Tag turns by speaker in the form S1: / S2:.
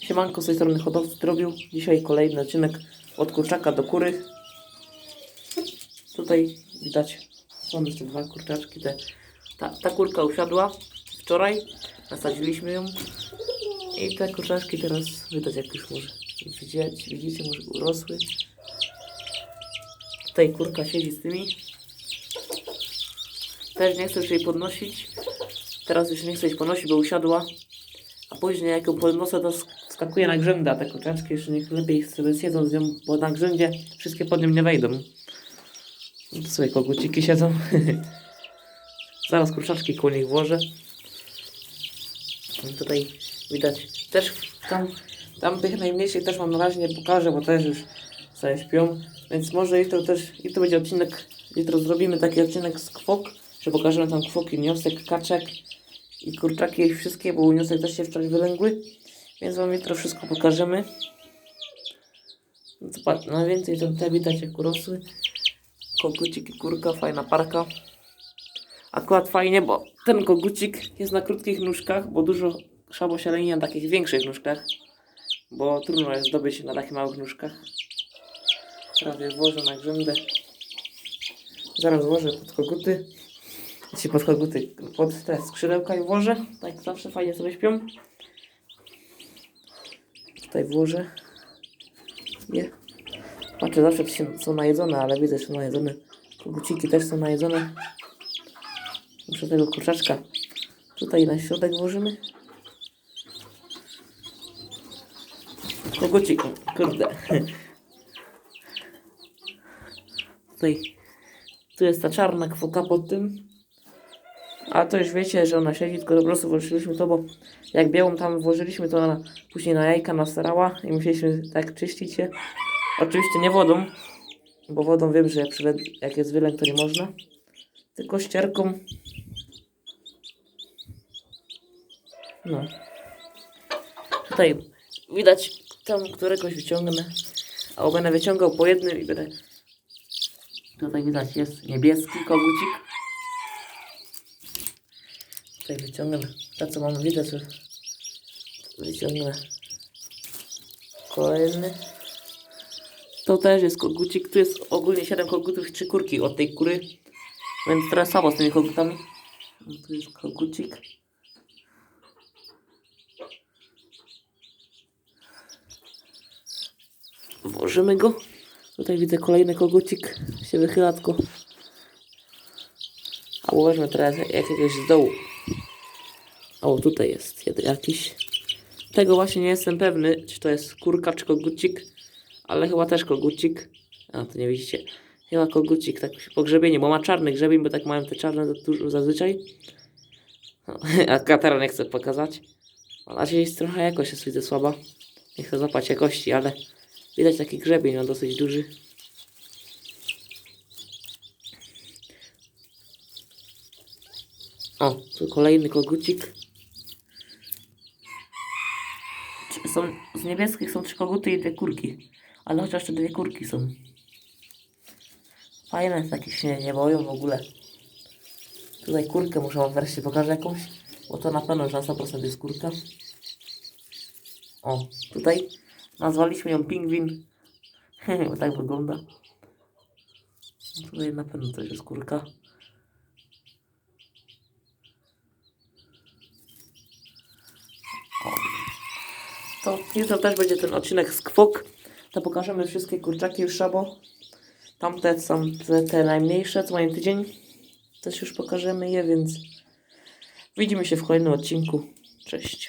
S1: Siemanko, z tej strony hodowcy zrobił. Dzisiaj kolejny odcinek od kurczaka do kury. Tutaj widać, są jeszcze dwa kurczaczki. Te, ta, ta kurka usiadła wczoraj, nasadziliśmy ją. I te kurczaczki teraz widać jak już może widzicie, widzicie może urosły. Tutaj kurka siedzi z tymi. Też nie chcę już jej podnosić. Teraz już nie chcę jej podnosić, bo usiadła. A później jak ją podniosę, to sk- skakuje na grzędę, a te kurczaczki jeszcze niech lepiej sobie siedzą z nią, bo na grzędzie wszystkie pod nią nie wejdą. No sobie koguciki siedzą. Zaraz kurczaczki koło nich włożę. I tutaj widać też tam, tam tych najmniejszych też wam na razie nie pokażę, bo też już sobie śpią. Więc może jutro też, jutro będzie odcinek, jutro zrobimy taki odcinek z kwok, że pokażemy tam kwoki, niosek, kaczek i kurczaki i wszystkie, bo uniosek też się wczoraj wylęgły. Więc wam jutro wszystko pokażemy. No to patrz, najwięcej to te widać jak urosły. Kogucik i kurka, fajna parka. Akurat fajnie, bo ten kogucik jest na krótkich nóżkach, bo dużo szabo się leni na takich większych nóżkach. Bo trudno jest zdobyć na takich małych nóżkach. Prawie włożę na grzędę. Zaraz włożę pod koguty. Znaczy pod koguty, pod te skrzydełka i włożę. Tak zawsze fajnie sobie śpią. Tutaj włożę. Je. Patrzę zawsze się- są najedzone, ale widzę, że są najedzone. Koguciki też są najedzone. Muszę tego kurczaczka tutaj na środek włożymy. Kogucik, kurde. Tutaj, tu jest ta czarna kwoka pod tym. A to już wiecie, że ona siedzi, tylko po prostu włożyliśmy to, bo jak białą tam włożyliśmy, to ona później na jajka nastarała i musieliśmy tak czyścić je. Oczywiście nie wodą, bo wodą wiem, że jak, jest wylęk, to nie można. Tylko ścierką. No. Tutaj widać tam któregoś wyciągnę. A będę wyciągał po jednym i będę. Tutaj widać jest niebieski kogucik. Tutaj wyciągnę. To co mam widać, wyciągnę kolejny. To też jest kogucik. Tu jest ogólnie 7 kogutów i 3 kurki od tej kury. Więc teraz słabo z tymi kogutami. No, Tu jest kogucik. Włożymy go. Tutaj widzę kolejny kogucik. Się wychyla tylko. A weźmy teraz jakiegoś z dołu. O, tutaj jest jakiś. Tego właśnie nie jestem pewny, czy to jest kurka, czy kogucik. Ale chyba też kogucik. A, to nie widzicie. Chyba kogucik, tak pogrzebienie, bo ma czarny grzebień, bo tak mają te czarne zazwyczaj. No, a katera nie chcę pokazać. Na razie jest trochę jakość jest widzę słaba. Nie chcę złapać jakości, ale widać taki grzebień, on dosyć duży. O, tu kolejny kogucik. Trzy- Są, z niebieskich są trzy koguty i dwie kurki. Ale chociaż te dwie kurki są. Fajne, takie się nie boją w ogóle. Tutaj kurkę muszę wam wreszcie pokażę jakąś. Bo to na pewno już na 100% jest kurka. O, tutaj nazwaliśmy ją pingwin. bo tak wygląda. Tutaj na pewno też jest kurka. To jutro też będzie ten odcinek z kwok. To pokażemy wszystkie kurczaki już szabo. Tamte są te, te najmniejsze, co mają tydzień. Też już pokażemy je, więc widzimy się w kolejnym odcinku. Cześć.